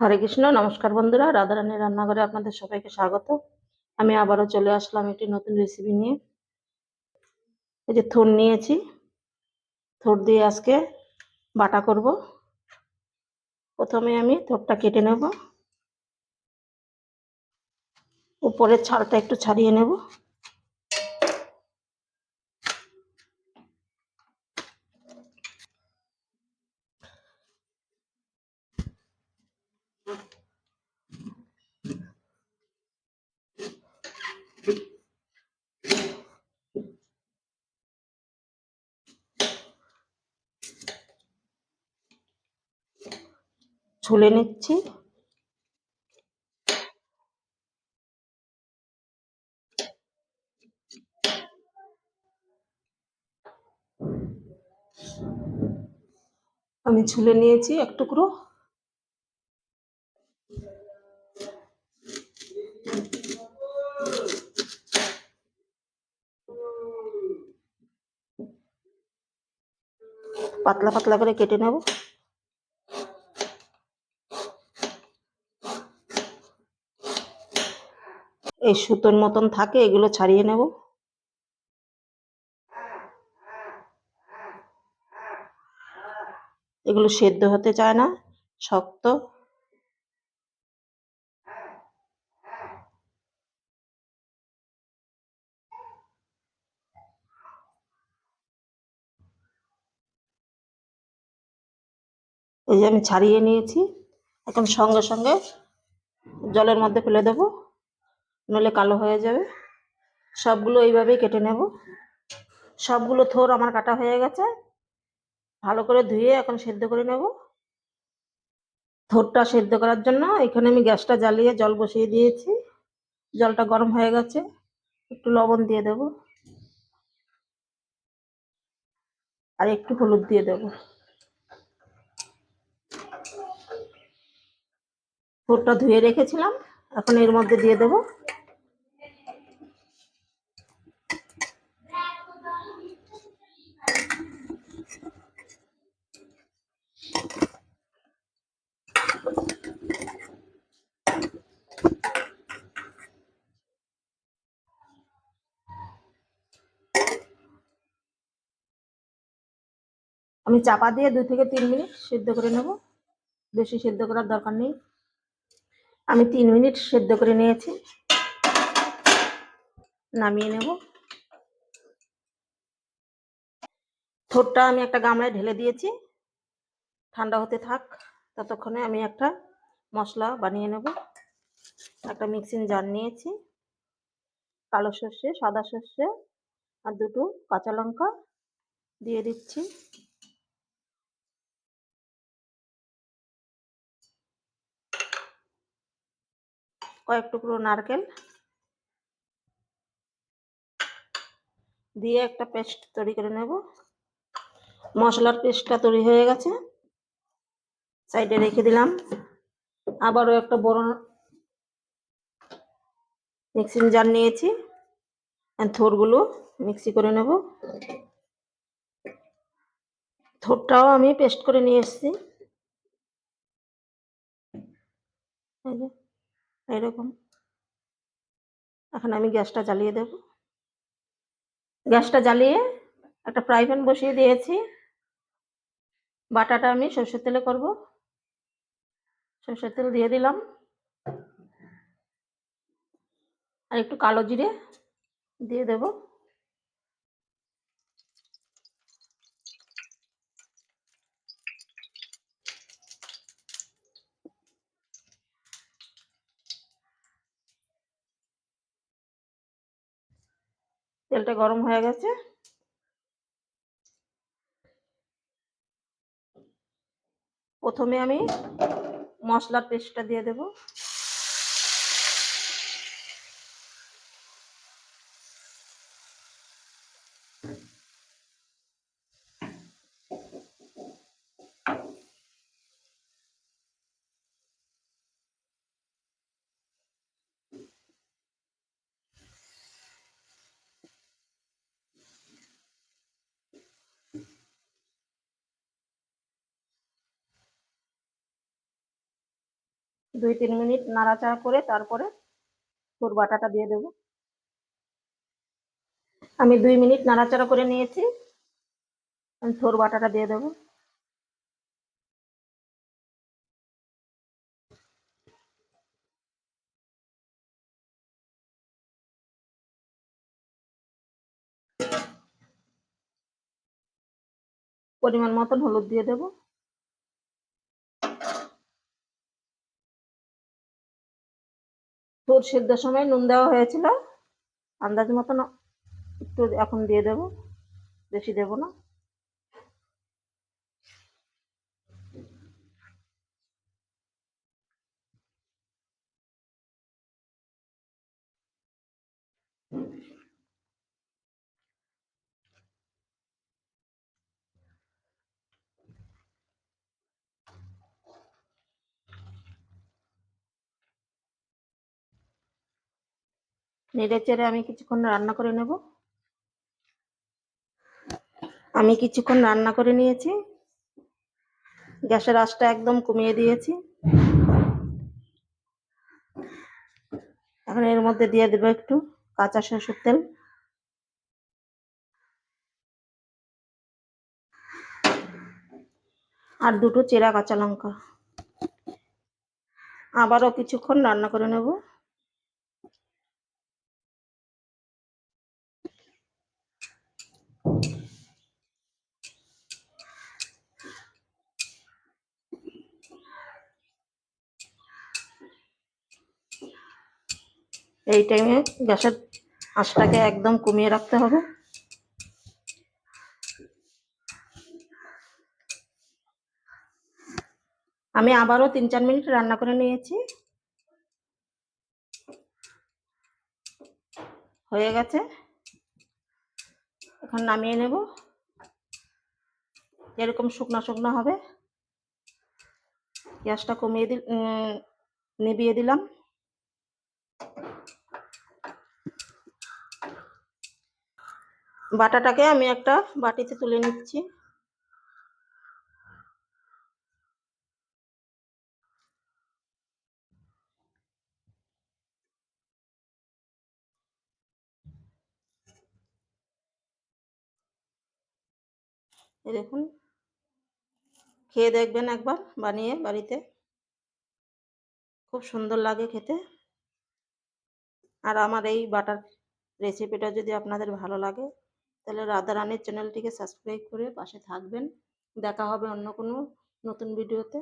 হরে কৃষ্ণ, নমস্কার বন্ধুরা। রাধারানীর রান্নাঘরে আপনাদের সবাইকে স্বাগত। আমি আবারও চলে আসলাম একটি নতুন রেসিপি নিয়ে। এই যে থোর নিয়েছি। থোর দিয়ে আজকে বাটা করব। প্রথমে আমি থোরটা কেটে নেব। উপরের ছালটা একটু ছাড়িয়ে নেব। ছুলে নিচ্ছি। আমি ছুলে নিয়েছি এক টুকরো। পাতলা পাতলা করে কেটে নেব। এই সুতোর মতন থাকে, এগুলো ছাড়িয়ে নেব। এগুলো সেদ্ধ হতে চায় না, শক্ত। এই যে আমি ছাড়িয়ে নিয়েছি, এখন সঙ্গে সঙ্গে জলের মধ্যে ফেলে দেবো। নইলে কালো হয়ে যাবে। সবগুলো এইভাবেই কেটে নেব। সবগুলো থোর আমার কাটা হয়ে গেছে। ভালো করে ধুয়ে এখন সেদ্ধ করে নেব। থোরটা সেদ্ধ করার জন্য এখানে আমি গ্যাসটা জ্বালিয়ে জল বসিয়ে দিয়েছি। জলটা গরম হয়ে গেছে। একটু লবণ দিয়ে দেব। আর একটু হলুদ দিয়ে দেব। থোরটা ধুয়ে রেখেছিলাম। এখন এর মধ্যে দিয়ে দেব। আমি চাপা দিয়ে দুই থেকে তিন মিনিট সেদ্ধ করে নেব। বেশি সেদ্ধ করার দরকার নেই। আমি তিন মিনিট সেদ্ধ করে নিয়েছি। নামিয়ে নেব। থোরটা আমি একটা গামলায় ঢেলে দিয়েছি। ঠান্ডা হতে থাক, ততক্ষণে আমি একটা মশলা বানিয়ে নেব। একটা মিক্সিং জার নিয়েছি। কালো সর্ষে, সাদা সর্ষে আর দুটো কাঁচা লঙ্কা দিয়ে দিচ্ছি। কয়েক টুকরো নারকেল দিয়ে একটা পেস্ট তৈরি করে নেব। মশলার পেস্টটা তৈরি হয়ে গেছে। সাইডে রেখে দিলাম। আবারও একটা বড় মিক্সিং জার নিয়েছি থোরগুলো মিক্সি করে নেব। থোরটাও আমি পেস্ট করে নিয়ে এসেছি। এরকম। এখন আমি গ্যাসটা জ্বালিয়ে দেব। গ্যাসটা জ্বালিয়ে একটা ফ্রাই প্যান বসিয়ে দিয়েছি। বাটাটা আমি সর্ষের তেলে করব। সর্ষের তেল দিয়ে দিলাম। আর একটু কালো জিরে দিয়ে দেব। তেলটা গরম হয়ে গেছে। প্রথমে আমি মশলার পেস্টটা দিয়ে দেব। দুই তিন মিনিট নাড়াচাড়া করে তারপরে তোর বাটাটা দিয়ে দেব। আমি দুই মিনিট নাড়াচাড়া করে নিয়েছি। আমি থোর বাটাটা দিয়ে দেবো। পরিমাণ মতন হলুদ দিয়ে দেব। তোর সেদ্ধ সময় নুন দেওয়া হয়েছিল। আন্দাজ মতন একটু এখন দিয়ে দেব। বেশি দেব না। নেড়ে চেড়ে আমি কিছুক্ষণ রান্না করে নেব। আমি কিছুক্ষণ রান্না করে নিয়েছি। গ্যাসের আঁচটা একদম কমিয়ে দিয়েছি। এখন এর মধ্যে দিয়ে দেবো একটু কাঁচা সরষের তেল। আর দুটো চেরা কাঁচা লঙ্কা। আবারও কিছুক্ষণ রান্না করে নেব। এই টাইমে গ্যাসের আঁচটাকে একদম কমিয়ে রাখতে হবে। আমি আবারও তিন চার মিনিট রান্না করে নিয়েছি। হয়ে গেছে। এখন নামিয়ে নেব। এরকম শুকনো শুকনো হবে। গ্যাসটা কমিয়ে দিল নিভিয়ে দিলাম। বাটাটাকে আমি একটা বাটিতে তুলে নিচ্ছি। দেখুন, খেয়ে দেখবেন একবার বানিয়ে বাড়িতে। খুব সুন্দর লাগে খেতে। আর আমার এই বাটার রেসিপিটা যদি আপনাদের ভালো লাগে তাহলে রাধা রানীর চ্যানেলটিকে সাবস্ক্রাইব করে পাশে থাকবেন। দেখা হবে অন্য কোনো নতুন ভিডিওতে।